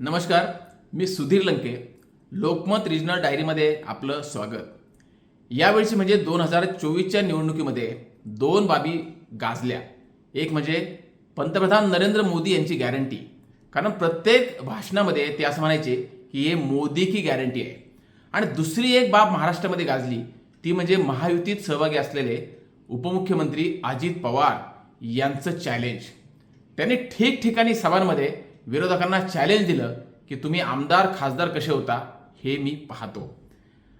नमस्कार मी सुधीर लंके लोकमत रिजनल डायरीमध्ये आपलं स्वागत. यावेळची म्हणजे दोन हजार चोवीसच्या निवडणुकीमध्ये दोन बाबी गाजल्या. एक म्हणजे पंतप्रधान नरेंद्र मोदी यांची गॅरंटी कारण प्रत्येक भाषणामध्ये ते असं म्हणायचे की हे मोदी की गॅरंटी आहे. आणि दुसरी एक बाब महाराष्ट्रामध्ये गाजली ती म्हणजे महायुतीत सहभागी असलेले उपमुख्यमंत्री अजित पवार यांचं चॅलेंज त्यांनी ठिकठिकाणी सभांमध्ये विरोधकांना चॅलेंज दिलं की तुम्ही आमदार खासदार कसे होता हे मी पाहतो.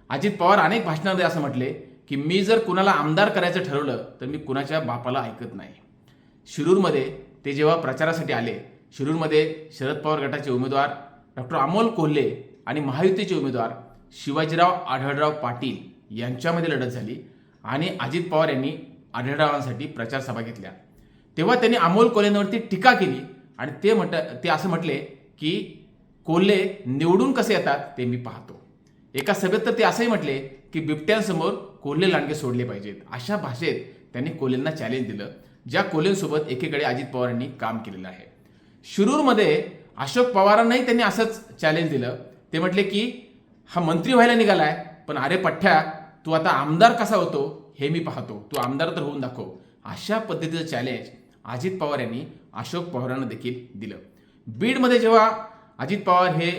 अजित पवार अनेक भाषणांमध्ये असं म्हटले की मी जर कुणाला आमदार करायचं ठरवलं तर मी कुणाच्या बापाला ऐकत नाही. शिरूरमध्ये ते जेव्हा प्रचारासाठी आले शिरूरमध्ये शरद पवार गटाचे उमेदवार डॉक्टर अमोल कोल्हे आणि महायुतीचे उमेदवार शिवाजीराव आढळराव पाटील यांच्यामध्ये लढत झाली आणि अजित पवार यांनी आढळरावांसाठी प्रचार सभा घेतल्या. तेव्हा त्यांनी अमोल कोल्हेंवरती टीका केली आणि ते म्हट ते असं म्हटले की कोल्हे निवडून कसे येतात ते मी पाहतो. एका सभेत तर ते असंही म्हटले की बिबट्यांसमोर कोल्हे लांडगे सोडले पाहिजेत. अशा भाषेत त्यांनी कोल्हेंना चॅलेंज दिलं ज्या कोल्हेंसोबत एकीकडे अजित पवारांनी काम केलेलं आहे. शिरूरमध्ये अशोक पवारांनाही त्यांनी असंच चॅलेंज दिलं. ते म्हटले की हा मंत्री व्हायला निघालाय पण अरे पठ्ठ्या तू आता आमदार कसा होतो हे मी पाहतो. तू आमदार तर होऊन दाखव. अशा पद्धतीचं चॅलेंज अजित पवार यांनी अशोक पवारांना देखील दिलं. बीडमध्ये जेव्हा अजित पवार हे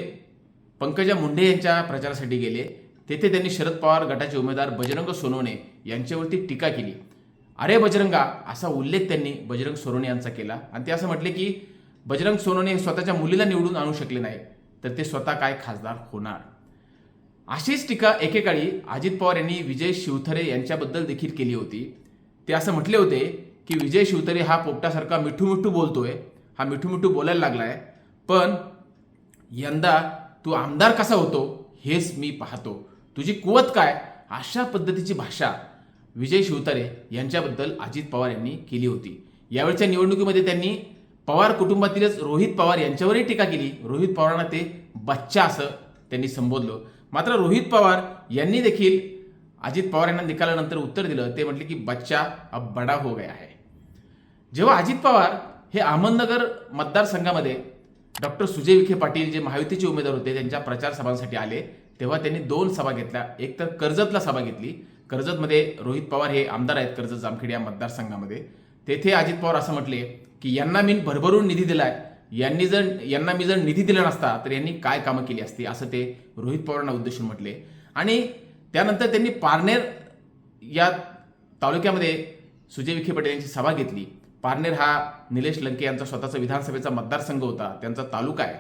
पंकजा मुंडे यांच्या प्रचारासाठी गेले तेथे त्यांनी शरद पवार गटाचे उमेदवार बजरंग सोनवणे यांच्यावरती टीका केली. अरे बजरंगा असा उल्लेख त्यांनी बजरंग सोनवणे यांचा केला. आणि ते असं म्हटले की बजरंग सोनवणे हे स्वतःच्या मुलीला निवडून आणू शकले नाही तर ते स्वतः काय खासदार होणार? अशीच टीका एकेकाळी अजित पवार यांनी विजय शिवथरे यांच्याबद्दल देखील केली होती. ते असं म्हटले होते की विजय शिवतरे हा पोपटासारखा मिठू मिठू बोलतोय. हा मिठू मिठू बोलायला लागलाय. पण यंदा तू आमदार कसा होतो हेच मी पाहतो. तुझी कुवत काय? अशा पद्धतीची भाषा विजय शिवतारे यांच्याबद्दल अजित पवार यांनी केली होती. यावेळच्या निवडणुकीमध्ये त्यांनी पवार कुटुंबातीलच रोहित पवार यांच्यावरही टीका केली. रोहित पवारांना ते बच्चा असं त्यांनी संबोधलं. मात्र रोहित पवार यांनी देखील अजित पवार यांना निकालानंतर उत्तर दिलं. ते म्हटले की बच्चा अब बडा हो गया है. जेव्हा अजित पवार हे अहमदनगर मतदारसंघामध्ये डॉक्टर सुजय विखे पाटील जे महायुतीचे उमेदवार होते त्यांच्या प्रचार सभांसाठी आले तेव्हा त्यांनी दोन सभा घेतल्या. एक तर कर्जतला सभा घेतली. कर्जतमध्ये रोहित पवार हे आमदार आहेत कर्जत जामखेड या मतदारसंघामध्ये. तेथे अजित पवार असं म्हटले की यांना मी भरभरून निधी दिलाय. यांनी जर यांना मी जर निधी दिला नसता तर यांनी काय कामं केली असती? असं ते रोहित पवारांना उद्देशून म्हटले. आणि त्यानंतर त्यांनी पारनेर या तालुक्यामध्ये सुजय विखे पाटील यांची सभा घेतली. पारनेर हा निलेश लंके यांचा स्वतःचा विधानसभेचा मतदारसंघ होता त्यांचा तालुका आहे.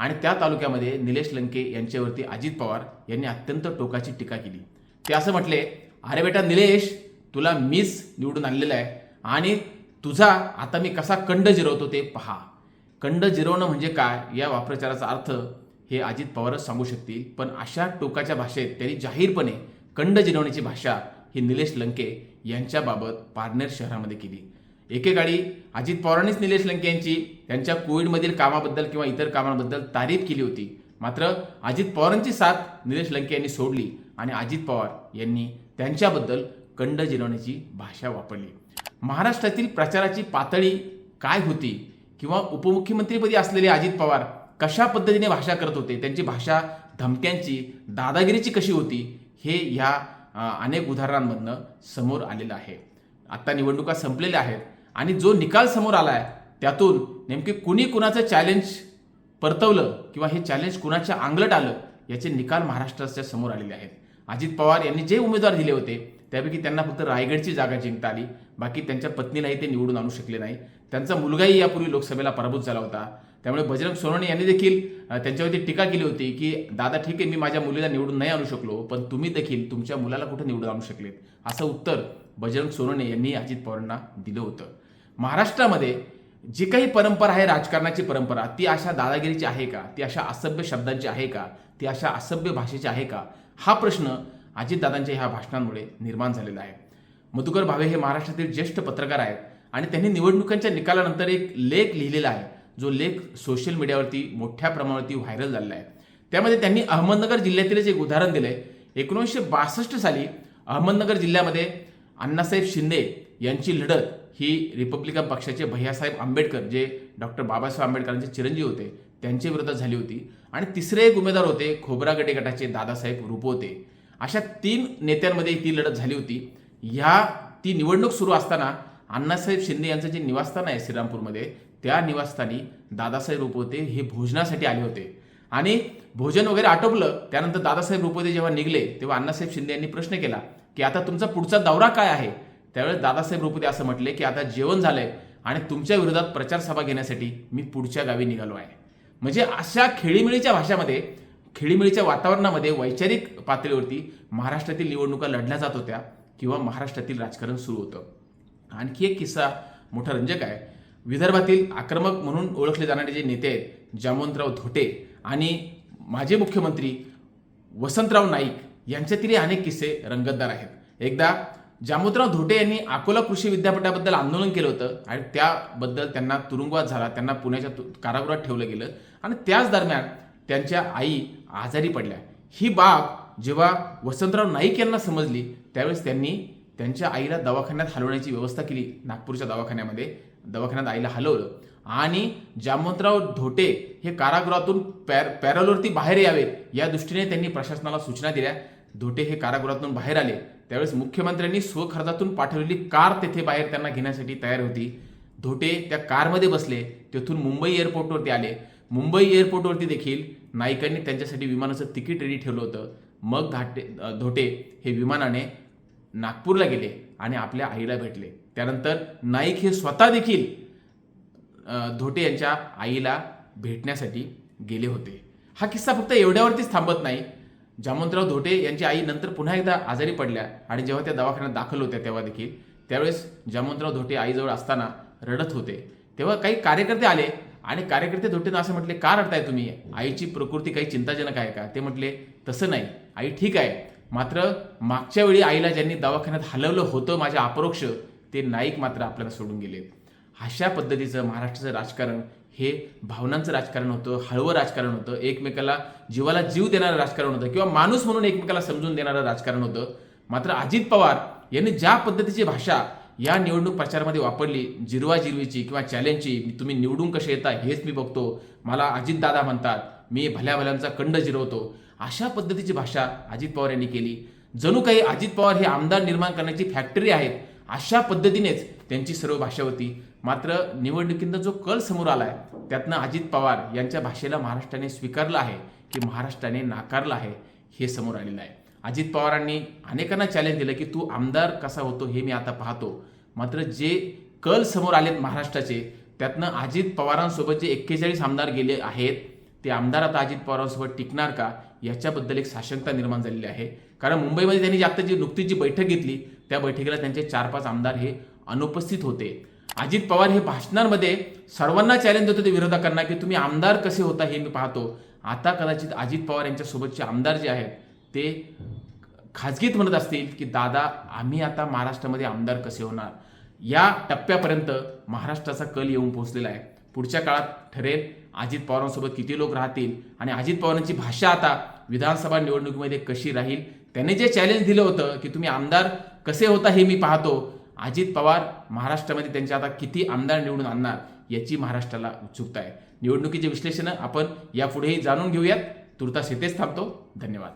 आणि त्या तालुक्यामध्ये निलेश लंके यांच्यावरती अजित पवार यांनी अत्यंत टोकाची टीका केली. ते असं म्हटले अरे बेटा निलेश तुला मीच निवडून आणलेलं आहे आणि तुझा आता मी कसा कंड जिरवतो ते पहा. कंड जिरवणं म्हणजे काय या वाप्रचाराचा अर्थ हे अजित पवारच सांगू शकतील पण अशा टोकाच्या भाषेत त्यांनी जाहीरपणे कंड जिरवण्याची भाषा ही निलेश लंके यांच्याबाबत पारनेर शहरामध्ये केली. एकेकाळी अजित पवारांनीच निलेश लंके यांची त्यांच्या कोविडमधील कामाबद्दल किंवा इतर कामांबद्दल तारीफ केली होती. मात्र अजित पवारांची साथ निलेश लंके यांनी सोडली आणि अजित पवार यांनी त्यांच्याबद्दल कंड जिरवण्याची भाषा वापरली. महाराष्ट्रातील प्रचाराची पातळी काय होती किंवा उपमुख्यमंत्रीपदी असलेले अजित पवार कशा पद्धतीने भाषा करत होते त्यांची भाषा धमक्यांची दादागिरीची कशी होती हे ह्या अनेक उदाहरणांमधनं समोर आलेलं आहे. आत्ता निवडणुका संपलेल्या आहेत आणि जो निकाल समोर आला आहे त्यातून नेमके कुणी कुणाचं चॅलेंज परतवलं किंवा हे चॅलेंज कुणाच्या अंगलट आलं याचे निकाल महाराष्ट्राच्या समोर आलेले आहेत. अजित पवार यांनी जे उमेदवार दिले होते त्यापैकी त्यांना फक्त रायगडची जागा जिंकता आली. बाकी त्यांच्या पत्नीलाही ते निवडून आणू शकले नाही. त्यांचा मुलगाही यापूर्वी लोकसभेला पराभूत झाला होता. त्यामुळे बजरंग सोनवणे यांनी देखील त्यांच्यावरती टीका केली होती की दादा ठीक आहे मी माझ्या मुलीला निवडून नाही आणू शकलो पण तुम्ही देखील तुमच्या मुलाला कुठे निवडून आणू शकलेत? असं उत्तर बजरंग सोनवणे यांनी अजित पवारांना दिलं होतं. महाराष्ट्रामध्ये जी काही परंपरा आहे राजकारणाची परंपरा ती अशा दादागिरीची आहे का? ती अशा असभ्य शब्दांची आहे का? ती अशा असभ्य भाषेची आहे का? हा प्रश्न अजितदादांच्या ह्या भाषणांमुळे निर्माण झालेला आहे. मधुकर भावे हे महाराष्ट्रातील ज्येष्ठ पत्रकार आहेत आणि त्यांनी निवडणुकांच्या निकालानंतर एक लेख लिहिलेला आहे. जो लेख सोशल मीडियावरती मोठ्या प्रमाणावरती व्हायरल झालेला आहे. त्यामध्ये त्यांनी अहमदनगर जिल्ह्यातीलच एक उदाहरण दिलं आहे एकोणीसशे बासष्ट साली अहमदनगर जिल्ह्यामध्ये अण्णासाहेब शिंदे यांची लढत ही रिपब्लिकन पक्षाचे भैयासाहेब आंबेडकर जे डॉक्टर बाबासाहेब आंबेडकरांचे चिरंजीव होते त्यांच्या विरोधात झाली होती. आणि तिसरे एक उमेदवार होते खोबरा गटे गटाचे दादासाहेब रुपवते. अशा तीन नेत्यांमध्ये ती लढत झाली होती. ह्या ती निवडणूक सुरू असताना अण्णासाहेब शिंदे यांचं जे निवासस्थान आहे श्रीरामपूरमध्ये त्या निवासस्थानी दादासाहेब रुपवते हे भोजनासाठी आले होते. आणि भोजन वगैरे आटोपलं त्यानंतर दादासाहेब रुपवते जेव्हा निघले तेव्हा अण्णासाहेब शिंदे यांनी प्रश्न केला की आता तुमचा पुढचा दौरा काय आहे? त्यावेळेस दादासाहेब रुपवते असं म्हटले की आता जेवण झालंय आणि तुमच्या विरोधात प्रचार सभा घेण्यासाठी मी पुढच्या गावी निघालो आहे. म्हणजे अशा खेळीमेळीच्या भाषामध्ये खेळीमेळीच्या वातावरणामध्ये वैचारिक पातळीवरती महाराष्ट्रातील निवडणुका लढल्या जात होत्या किंवा महाराष्ट्रातील राजकारण सुरू होतं. आणखी एक किस्सा मोठा रंजक आहे. विदर्भातील आक्रमक म्हणून ओळखले जाणारे जे नेते आहेत जामवंतराव धोटे आणि माजी मुख्यमंत्री वसंतराव नाईक यांच्यातील अनेक किस्से रंगतदार आहेत. एकदा जामोदराव धोटे यांनी अकोला कृषी विद्यापीठाबद्दल आंदोलन केलं होतं आणि त्याबद्दल त्यांना तुरुंगवाद झाला. त्यांना पुण्याच्या तु- कारागृहात ठेवलं गेलं आणि त्याच दरम्यान त्यांच्या आई आजारी पडल्या. ही बाब जेव्हा वसंतराव नाईक यांना समजली त्यावेळेस त्यांनी त्यांच्या आईला दवाखान्यात हलवण्याची व्यवस्था केली. नागपूरच्या दवाखान्यामध्ये दवाखान्यात आईला हलवलं. आणि जामवंतराव धोटे हे कारागृहातून पॅर पॅरलवरती बाहेर यावेत या दृष्टीने त्यांनी प्रशासनाला सूचना दिल्या. धोटे हे कारागृहातून बाहेर आले. त्यावेळेस मुख्यमंत्र्यांनी स्वखर्चातून पाठवलेली कार तेथे बाहेर त्यांना घेण्यासाठी तयार होती. धोटे त्या कारमध्ये बसले. तेथून मुंबई एअरपोर्टवरती आले. मुंबई एअरपोर्टवरती देखील नाईकांनी त्यांच्यासाठी विमानाचं तिकीट रेडी ठेवलं होतं. मग धाटे धोटे हे विमानाने नागपूरला गेले आणि आपल्या आईला भेटले. त्यानंतर नाईक हे स्वतः देखील धोटे यांच्या आईला भेटण्यासाठी गेले होते. हा किस्सा फक्त एवढ्यावरतीच थांबत नाही. जामवंतराव धोटे यांची आई नंतर पुन्हा एकदा आजारी पडल्या आणि जेव्हा त्या दवाखान्यात दाखल होत्या तेव्हा देखील त्यावेळेस जामवंतराव धोटे आईजवळ असताना रडत होते. तेव्हा काही कार्यकर्ते आले आणि कार्यकर्ते धोटेनं असं म्हटले का रडताय तुम्ही? आईची प्रकृती काही चिंताजनक आहे का? ते म्हटले तसं नाही. आई ठीक आहे. मात्र मागच्या वेळी आईला ज्यांनी दवाखान्यात हलवलं होतं माझ्या अपरोक्ष ते नाईक मात्र आपल्याला सोडून गेले अशा पद्धतीचं महाराष्ट्राचं राजकारण हे भावनांचं राजकारण होतं हळवं राजकारण होतं एकमेकाला जीवाला जीव देणारं राजकारण होतं किंवा माणूस म्हणून एकमेकाला समजून देणारं राजकारण होतं. मात्र अजित पवार यांनी ज्या पद्धतीची भाषा या निवडणूक प्रचारामध्ये वापरली जिरवा जिरवीची किंवा चॅलेंजची तुम्ही निवडून कसे येता हेच मी बघतो. मला अजितदादा म्हणतात मी भल्या भल्यांचा कंड जिरवतो. अशा पद्धतीची भाषा अजित पवार यांनी केली. जणू काही अजित पवार हे आमदार निर्माण करण्याची फॅक्टरी आहेत अशा पद्धतीनेच त्यांची सर्व भाषा होती. मात्र निवडणुकींचा जो कल समोर आलाय त्यातनं अजित पवार यांच्या भाषेला महाराष्ट्राने स्वीकारलं आहे की महाराष्ट्राने नाकारलं आहे हे समोर आलेलं आहे. अजित पवारांनी अनेकांना चॅलेंज दिलं की तू आमदार कसा होतो हे मी आता पाहतो. मात्र जे कल समोर आलेत महाराष्ट्राचे त्यातनं अजित पवारांसोबत जे एक्केचाळीस आमदार गेले आहेत ते आमदार आता अजित पवारांसोबत टिकणार का? याच्याबद्दल एक साशंकता निर्माण झालेली आहे. कारण मुंबईमध्ये त्यांनी जी आता जी नुकतीच जी बैठक घेतली त्या बैठकीला त्यांचे चार पाच आमदार हे अनुपस्थित होते. अजित पवार हे भाषणांमध्ये सर्वांना चॅलेंज देत होते विरोधकांना की तुम्ही आमदार कसे होता हे मी पाहतो. आता कदाचित अजित पवार यांच्यासोबतचे आमदार जे आहेत ते खाजगीत म्हणत असतील की दादा आम्ही आता महाराष्ट्रामध्ये आमदार कसे होणार? या टप्प्यापर्यंत महाराष्ट्राचा कल येऊन पोहोचलेला आहे. पुढच्या काळात ठरेल अजित पवारांसोबत किती लोक राहतील आणि अजित पवारांची भाषा आता विधानसभा निवडणुकीमध्ये कशी राहील? त्याने जे चॅलेंज दिलं होतं की तुम्ही आमदार कसे होता हे मी पाहतो. अजित पवार महाराष्ट्रामध्ये त्यांचे आता किती आमदार निवडून आणणार याची महाराष्ट्राला उत्सुकता आहे. निवडणुकीचे विश्लेषण आपण यापुढेही जाणून घेऊयात. तुर्तास इथेच थांबतो. धन्यवाद.